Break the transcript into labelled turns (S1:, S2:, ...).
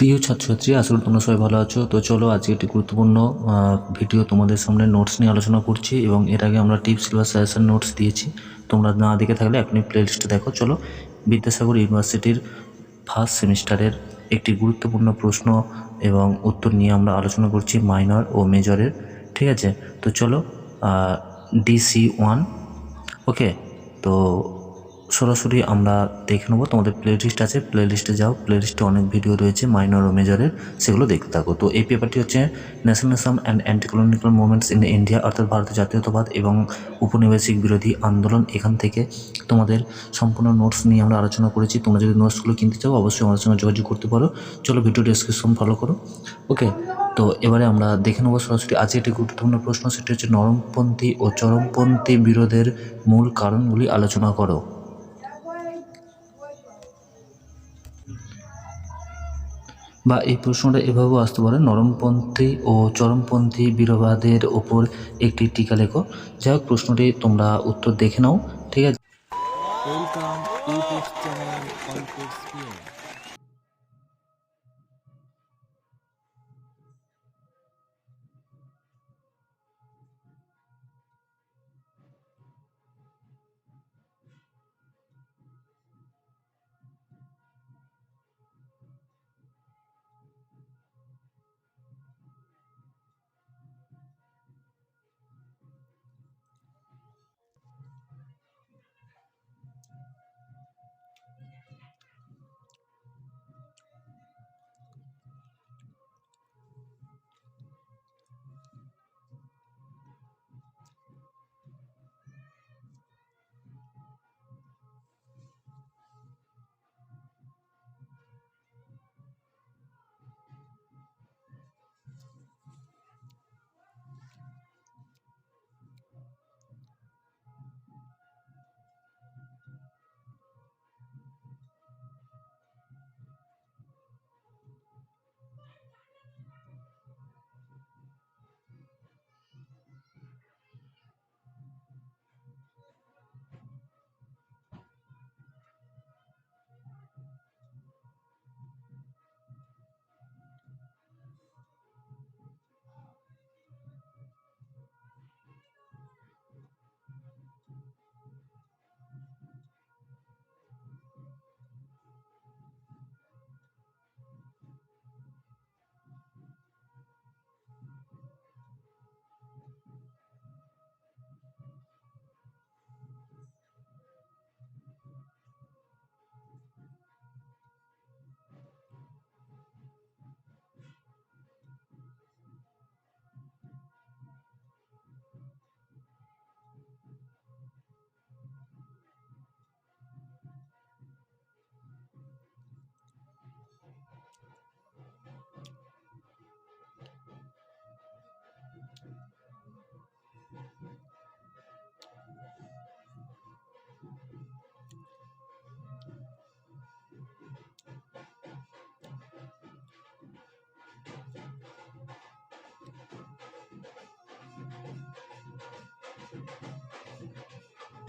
S1: প্রিয় ছাত্রছাত্রী করি তোমরা সবাই ভালো আছো? তো চলো, আজকে একটি গুরুত্বপূর্ণ ভিডিও তোমাদের সামনে নোটস নিয়ে আলোচনা করছি এবং এর আগে আমরা টিপস বা সাজেশন নোটস দিয়েছি। তোমরা না দেখে থাকলে এখনই প্লে লিস্টে দেখো। চলো, বিদ্যাসাগর ইউনিভার্সিটির ফার্স্ট সেমিস্টারের একটি গুরুত্বপূর্ণ প্রশ্ন এবং উত্তর নিয়ে আমরা আলোচনা করছি মাইনর ও মেজরের ঠিক আছে? তো চলো ডিসি ওয়ান ওকে তো সরাসরি আমরা দেখে নেব। তোমাদের প্লে লিস্ট আছে প্লে লিস্টে যাও। প্লে লিস্টে অনেক ভিডিও রয়েছে মাইনর ও মেজরের সেগুলো দেখতে থাকো। তো এই পেপারটি হচ্ছে nationalism and anti colonial movements in India অর্থাৎ ভারতের জাতীয়তাবাদ এবং উপনিবেশিক বিরোধী আন্দোলন। এখান থেকে তোমাদের সম্পূর্ণ নোটস নিয়ে আমরা আলোচনা করেছি। তোমরা যদি নোটসগুলো কিনতে চাও, অবশ্যই আমাদের সঙ্গে যোগাযোগ করতে পারো। চলো ভিডিও ডেসক্রিপশন ফলো করো। ওকে তো এবারে আমরা দেখে নেব সরাসরি। আজকে একটি গুরুত্বপূর্ণ প্রশ্ন, সেটি হচ্ছে নরমপন্থী ও চরমপন্থী বিরোধের মূল কারণগুলি আলোচনা করো। বা এই প্রশ্নটা এভাবেও আসতে পারে, নরমপন্থী ও চরমপন্থী বীরবাদের ওপর একটি টিকা লেখো। যাই হোক, প্রশ্নটি তোমরা উত্তর দেখে নাও, ঠিক আছে?